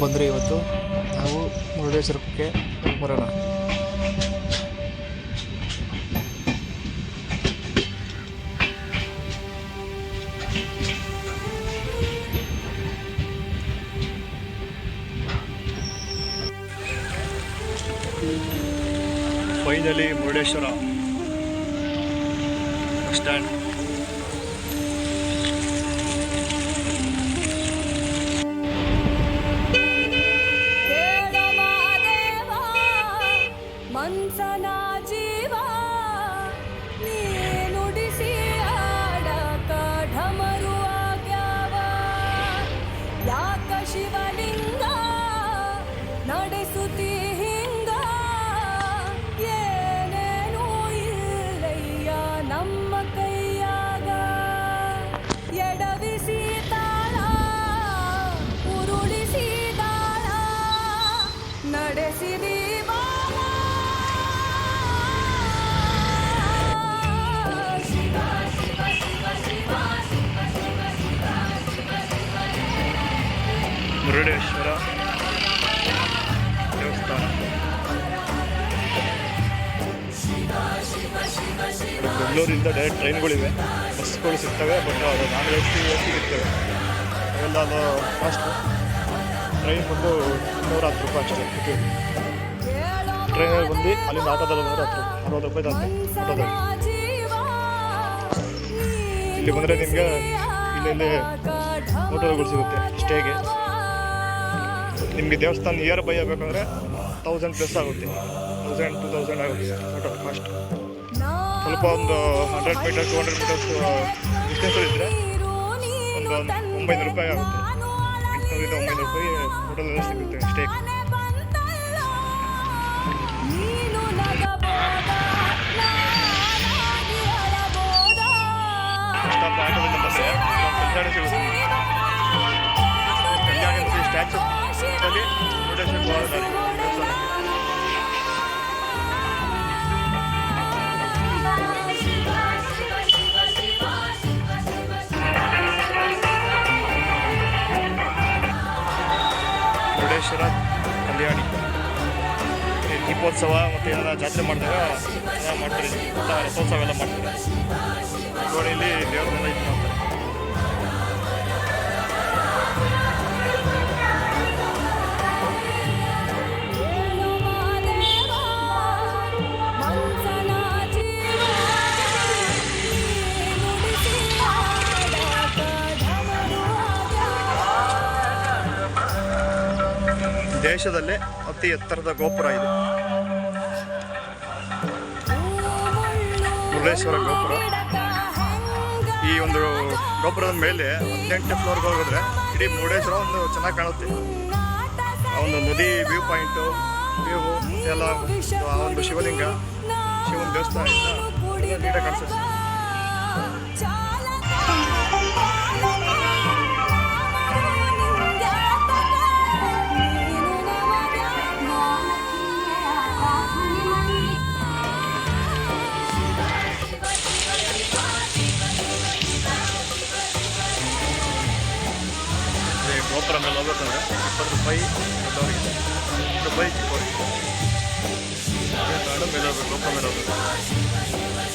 ಬಂದರೆ ಇವತ್ತು ನಾವು ಮುರುಡೇಶ್ವರಕ್ಕೆ ಬರೋಣ finally Murudeshwar bus stand Murudeshwar ದೇವಸ್ಥಾನ. ಬೆಂಗಳೂರಿಂದ ಡೈರೆಕ್ಟ್ ಟ್ರೈನ್ಗಳಿವೆ ಬಸ್ಗಳು ಸಿಗ್ತವೆ ಬಟ್ ಅದು non A C A C ಇರ್ತವೆ ಅವೆಲ್ಲ ಅದು ಫಾಸ್ಟ್ ಟ್ರೈನ್ ಬಂದು ನೂರ ಹತ್ತು ರೂಪಾಯಿ ಅಷ್ಟೇ ಟಿಕೆಟ್ ಟ್ರೈನಲ್ಲಿ ಬಂದು ಅಲ್ಲಿಂದ ಆಟೋದಲ್ಲಿ ನೂರ ಹತ್ತು ಅರವತ್ತು ರೂಪಾಯಿ ಆಟೋದಲ್ಲಿ. ಇಲ್ಲಿ ಬಂದರೆ ನಿಮಗೆ ಇಲ್ಲಿ ಹೋಟೆಲ್ಗಳು ಸಿಗುತ್ತೆ ಸ್ಟೇಗೆ ನಿಮಗೆ ದೇವಸ್ಥಾನ ನಿಯರ್ ಬೈ ಆಗಬೇಕಂದ್ರೆ ತೌಸಂಡ್ ಪ್ಲಸ್ ಆಗುತ್ತೆ. ತೌಸಂಡ್ ಟು ತೌಸಂಡ್ ಆಗುತ್ತೆ ಹೋಟೆಲ್ ಕಾಸ್ಟ್ ಸ್ವಲ್ಪ ಒಂದು hundred meter two hundred meters ಡಿಸ್ಟೆನ್ಸಲ್ಲಿ ಇದ್ದರೆ ಒಂದು ಒಂಬೈನೂರು ರೂಪಾಯಿ ಆಗುತ್ತೆ. ಎಂಟುನೂರಿಂದ ಒಂಬೈನೂರು ರೂಪಾಯಿ ಹೋಟೆಲ್ ಎಲ್ಲ ಸಿಗುತ್ತೆ ಸ್ಟೇಕ್ ಸಿಗುತ್ತೆ. ಸ್ಟ್ಯಾಚು ಮುರುಡೇಶ್ವರ ಕಲ್ಯಾಣಿ. ದೀಪೋತ್ಸವ ಮತ್ತು ಏನಾರ ಜಾತ್ರೆ ಮಾಡಿದಾಗ ಮಾಡ್ತಾರೆ. ರಥೋತ್ಸವ ಎಲ್ಲ ಮಾಡ್ತಾರೆ. ಗೋಡೆಯಲ್ಲಿ ದೇವ್ರನ್ನೆಲ್ಲ ಇದು ದೇಶದಲ್ಲೇ ಅತಿ ಎತ್ತರದ ಗೋಪುರ ಇದೆ. ಮುರುಡೇಶ್ವರ ಗೋಪುರ. ಈ ಒಂದು ಗೋಪುರದ ಮೇಲೆ ಹದಿನೆಂಟು ಫ್ಲೋರ್ಗೆ ಹೋಗಿದ್ರೆ ಇಡೀ ಮುರುಡೇಶ್ವರ ಒಂದು ಚೆನ್ನಾಗಿ ಕಾಣುತ್ತೆ. ಆ ಒಂದು ನದಿ ವ್ಯೂ ಪಾಯಿಂಟು ವ್ಯೂ ಎಲ್ಲ, ಆ ಒಂದು ಶಿವಲಿಂಗ, ಶಿವನ ದೇವಸ್ಥಾನ ನೀಟಾಗಿ ಕಾಣಿಸುತ್ತೆ. ರೂಪಾಯಿ ದೊಡ್ಡವರಿಗೆ ಹತ್ತು ರೂಪಾಯಿ ಚಿಕ್ಕವರಿಗೆ ತಗೊಂಡು ಮೇಲೆ ಹೋಗ್ಬೇಕು ಲೋಕ ಮೇಲೆ ಹೋಗ್ಬೇಕು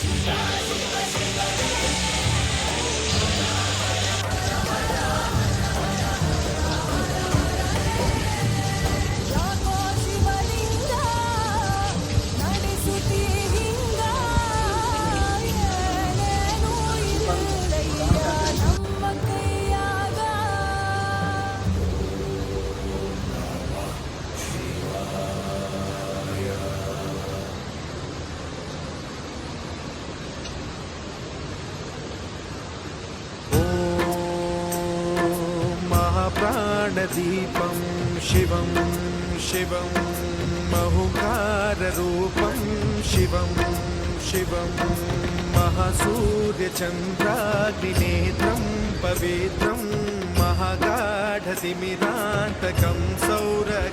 शिवं महुकाररूपं शिवं शिवं महासूर्यचन्द्राग्निनेत्रं पवित्रं महागाढतिमिरान्तकं सौरगात्रं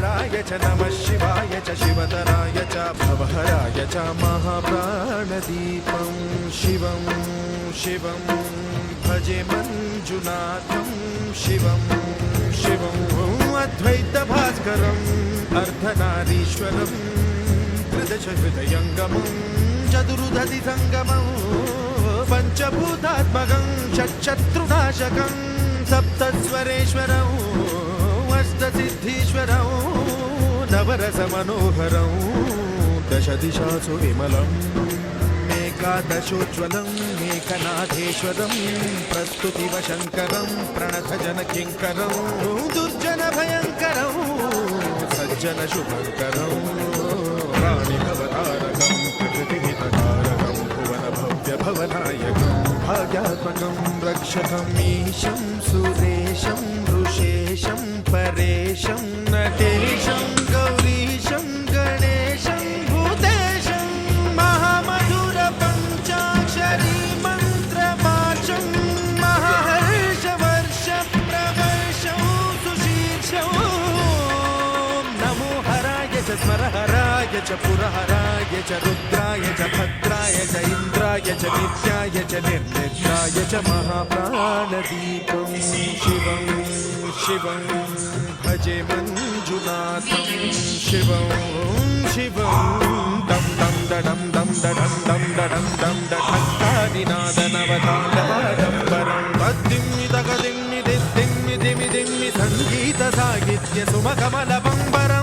శంకరాయ చ నమ శివాయ చ శివతరాయ చ భవహరాయ చ మహాప్రాణదీపం శివం శివం భజే మంజునాథం శివం శివం అద్వైత భాస్కరం అర్ధనారీశ్వరం త్రిదశ హృదయంగమం చతురుధది సంగమం పంచభూతాత్మకం షట్శత్రునాశకం సప్తస్వరేశ్వరం నవరస మనోహరం దశ దిశాసు విమలం ఏకాదశోజ్వలం ఏకనాథేశ్వరం ప్రస్తుతివ శంకరం ప్రణత జన కింకరం దుర్జన భయంకరం సజ్జన శుభంకరం ప్రాణి భవతారకం ప్రకృతిహితకారకం భువన భవ్య భవనాయకం భాగ్యాత్మకం రక్షకం ఈశం సురేశం చ రుద్రాయ చ భద్రాయ చ ఇంద్రాయ చ నిత్యాయ చ నిర్నిద్రాయ చ మహాప్రాణదీపం శివం శివం భజే మంజునాథం శివం శివం. దం దం దడం దం దడం దం దడం దం దఠక్కాదినాదనవతాండవాడంబరం పద్దిమ్మి తగదిమ్మి దిమ్మి దిమి దిమ్మి సంగీత సాహిత్య సుమకమల పంబరం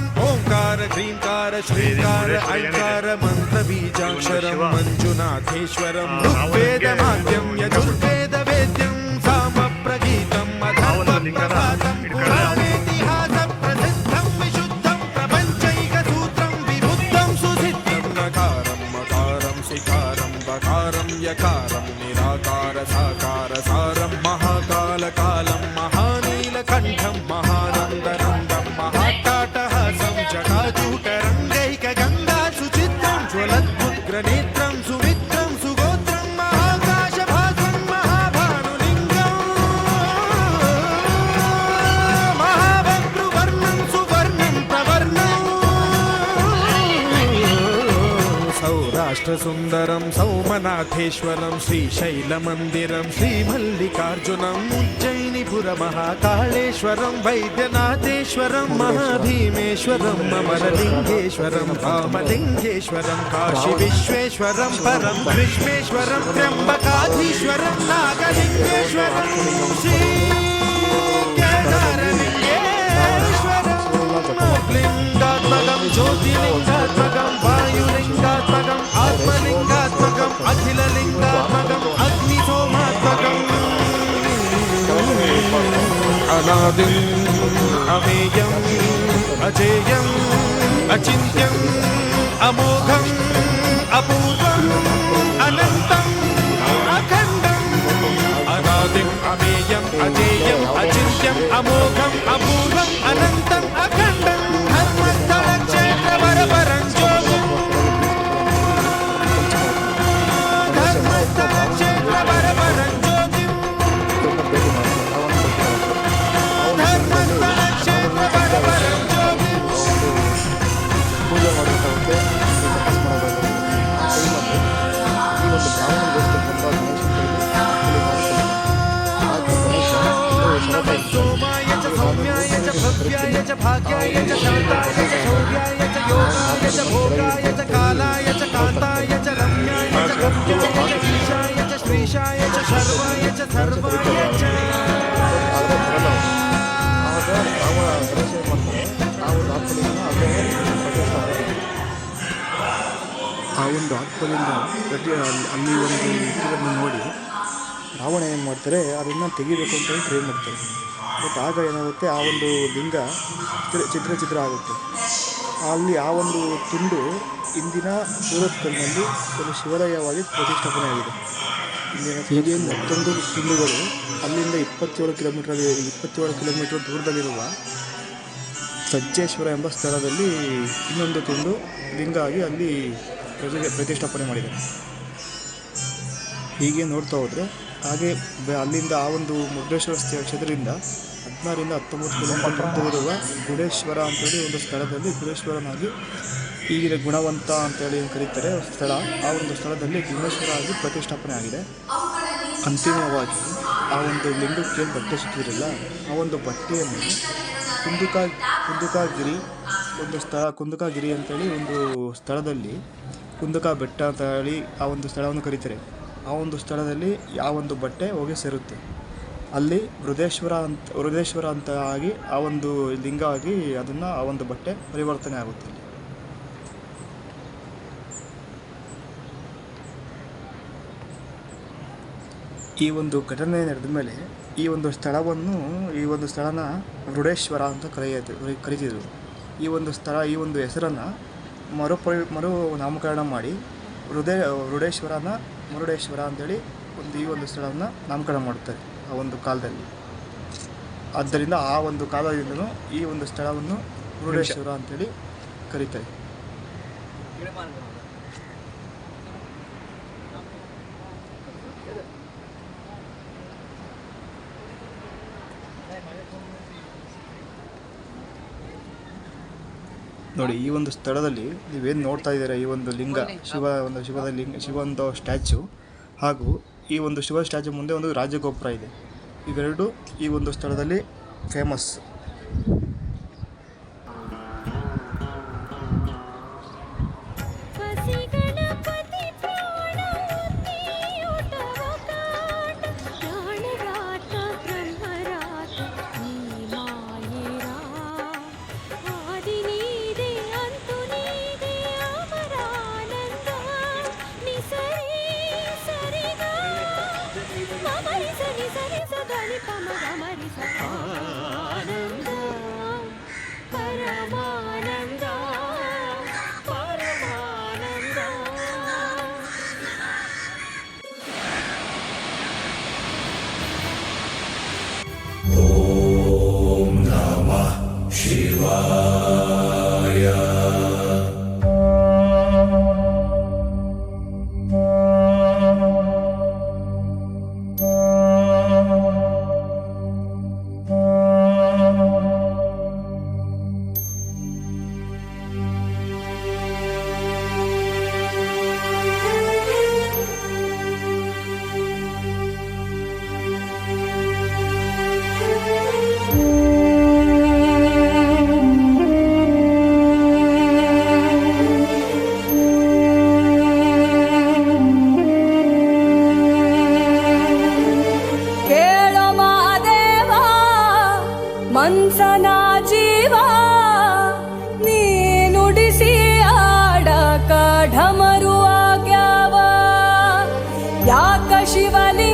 ఓంకార హ్రీంకార శ్రీకార ఐకార మంత్ర బీజాక్షరం మంజునాథేశ్వరం ఋగ్వేదమాద్యం యజుర్వేద వేద్యం సామ ప్రగీతం అధర్వం सौराष्ट्रसुन्दरं सौमनाथेश्वरं श्रीशैलमन्दिरं श्रीमल्लिकार्जुनम् उज्जयिनिपुरमहाकाळेश्वरं वैद्यनाथेश्वरं महाभीमेश्वरम् अमरलिङ्गेश्वरं रामलिङ्गेश्वरं काशीविश्वेश्वरं परं कृष्णेश्वरं त्र्यम्बकाधीश्वरं नागलिङ्गेश्वरं श्री केदारलिङ्गेश्वरं लिङ्गात्मकं అఖిలలింగాత్మకం అగ్ని సోమాత్మకం అనాదిం అమేయం అజేయం అచింత్యం అమోఘం అపూర్వం అనంతం అఖండం అనాదిం అమేయం అజేయం అచింత్యం అమోఘం च शान्ताय च शौर्याय च योगाय च भोगाय च कालाय च कान्ताय च रम्याय च गम्याय च ईशाय च श्रीशाय च शर्वाय च सर्वाय च ಆದರೆ ಬರಲ್ಲ ಆವಾಗ ರಾವಣ ಗಣೇಶ ಏನು ಮಾಡ್ತಾರೆ ಆ ಒಂದು ಆತ್ಮಲಿಂಗ ಅಲ್ಲೇ ಪ್ರತಿಷ್ಠಾಪನೆ ಆ ಒಂದು ಆತ್ಮಲಿಂಗ ಪ್ರತಿ ಅಲ್ಲಿ- ಅಲ್ಲಿ ಒಂದು ಇಟ್ಟಿರೋದನ್ನ ನೋಡಿ ರಾವಣ ಏನು ಮಾಡ್ತಾರೆ ಅದನ್ನು ತೆಗಿಬೇಕು ಅಂತ ಹೇಳಿ ಟ್ರೈ ಮಾಡ್ತಾರೆ ಬಟ್ ಆಗ ಏನಾಗುತ್ತೆ, ಆ ಒಂದು ಲಿಂಗ ಚಿತ್ರ ಚಿತ್ರ ಚಿತ್ರ ಆಗುತ್ತೆ. ಅಲ್ಲಿ ಆ ಒಂದು ತುಂಡು ಇಂದಿನ ಸೂರತ್ಕಲ್ನಲ್ಲಿ ಒಂದು ಶಿವಾಲಯವಾಗಿ ಪ್ರತಿಷ್ಠಾಪನೆ ಆಗಿದೆ ಇಂದಿನ ಹೀಗೆ ಮತ್ತೊಂದು ತುಂಡುಗಳು ಅಲ್ಲಿಂದ ಇಪ್ಪತ್ತೇಳು ಕಿಲೋಮೀಟರ್ ಇಪ್ಪತ್ತೇಳು ಕಿಲೋಮೀಟರ್ ದೂರದಲ್ಲಿರುವ ಸಜ್ಜೇಶ್ವರ ಎಂಬ ಸ್ಥಳದಲ್ಲಿ ಇನ್ನೊಂದು ತುಂಡು ಲಿಂಗ ಆಗಿ ಅಲ್ಲಿ ಪ್ರತಿ ಪ್ರತಿಷ್ಠಾಪನೆ ಮಾಡಿದ್ದಾರೆ ಹೀಗೆ ನೋಡ್ತಾ ಹೋದರೆ, ಹಾಗೆ ಅಲ್ಲಿಂದ ಆ ಒಂದು ಮುರುಡೇಶ್ವರ ಸ್ಥ- ಕ್ಷೇತ್ರದಿಂದ ಹದಿನಾರಿಂದ ಹತ್ತೊಂಬತ್ತು ಕಿಲೋಮೀಟರ್ ದೂರವಿರುವ ಗುಡೇಶ್ವರ ಅಂತೇಳಿ ಒಂದು ಸ್ಥಳದಲ್ಲಿ ಗುಡೇಶ್ವರನಾಗಿ ಈಗಿನ ಗುಣವಂತ ಅಂತೇಳಿ ಕರೀತಾರೆ ಸ್ಥಳ. ಆ ಒಂದು ಸ್ಥಳದಲ್ಲಿ ಗುಣೇಶ್ವರ ಆಗಿ ಪ್ರತಿಷ್ಠಾಪನೆ ಆಗಿದೆ. ಅಂತಿಮವಾಗಿ ಆ ಒಂದು ಲಿಂಗಕ್ಕೆ ಬಟ್ಟೆ ಸುತ್ತಿರಲ್ಲ ಆ ಒಂದು ಬಟ್ಟೆಯನ್ನು ಕುಂದುಕ, ಕುಂದುಕಾಗಿರಿ ಒಂದು ಸ್ಥಳ, ಕುಂದುಕಾಗಿರಿ ಅಂತೇಳಿ ಒಂದು ಸ್ಥಳದಲ್ಲಿ ಕುಂದುಕ ಬೆಟ್ಟ ಅಂತ ಹೇಳಿ ಆ ಒಂದು ಸ್ಥಳವನ್ನು ಕರೀತಾರೆ. ಆ ಒಂದು ಸ್ಥಳದಲ್ಲಿ ಆ ಒಂದು ಬಟ್ಟೆ ಹೋಗಿ ಸೇರುತ್ತೆ. ಅಲ್ಲಿ ವೃದೇಶ್ವರ ಅಂತ ವೃದೇಶ್ವರ ಅಂತ ಆಗಿ ಆ ಒಂದು ಲಿಂಗ ಆಗಿ ಅದನ್ನು ಆ ಒಂದು ಬಟ್ಟೆ ಪರಿವರ್ತನೆ ಆಗುತ್ತೆ ಈ ಒಂದು ಘಟನೆ ನಡೆದ ಮೇಲೆ ಈ ಒಂದು ಸ್ಥಳವನ್ನು, ಈ ಒಂದು ಸ್ಥಳನ ವೃಡೇಶ್ವರ ಅಂತ ಕರೆಯುತ್ತೆ ಕರೀತಿದ್ರು. ಈ ಒಂದು ಸ್ಥಳ, ಈ ಒಂದು ಹೆಸರನ್ನು ಮರುಪರಿ, ಮರು ನಾಮಕರಣ ಮಾಡಿ ಹೃದಯ ವೃಡೇಶ್ವರನ ಮುರುಡೇಶ್ವರ ಅಂತೇಳಿ ಒಂದು ಈ ಒಂದು ಸ್ಥಳವನ್ನು ನಾಮಕರಣ ಮಾಡುತ್ತಾರೆ. ಆ ಒಂದು ಕಾಲದಲ್ಲಿ. ಆದ್ದರಿಂದ ಆ ಒಂದು ಕಾಲದಿಂದಲೂ ಈ ಒಂದು ಸ್ಥಳವನ್ನು ಮುರುಡೇಶ್ವರ ಅಂತೇಳಿ ಕರೀತಾರೆ. ನೋಡಿ, ಈ ಒಂದು ಸ್ಥಳದಲ್ಲಿ ನೀವೇನು ನೋಡ್ತಾ ಇದ್ದೀರಾ ಈ ಒಂದು ಲಿಂಗ, ಶಿವ, ಒಂದು ಶಿವದ ಲಿಂಗ ಶಿವ ಸ್ಟ್ಯಾಚು ಹಾಗೂ ಈ ಒಂದು ಶಿವ ಸ್ಟ್ಯಾಚು ಮುಂದೆ ಒಂದು ರಾಜಗೋಪುರ ಇದೆ. ಇವೆರಡು ಈ ಒಂದು ಸ್ಥಳದಲ್ಲಿ ಫೇಮಸ್ Shiva. Shivali.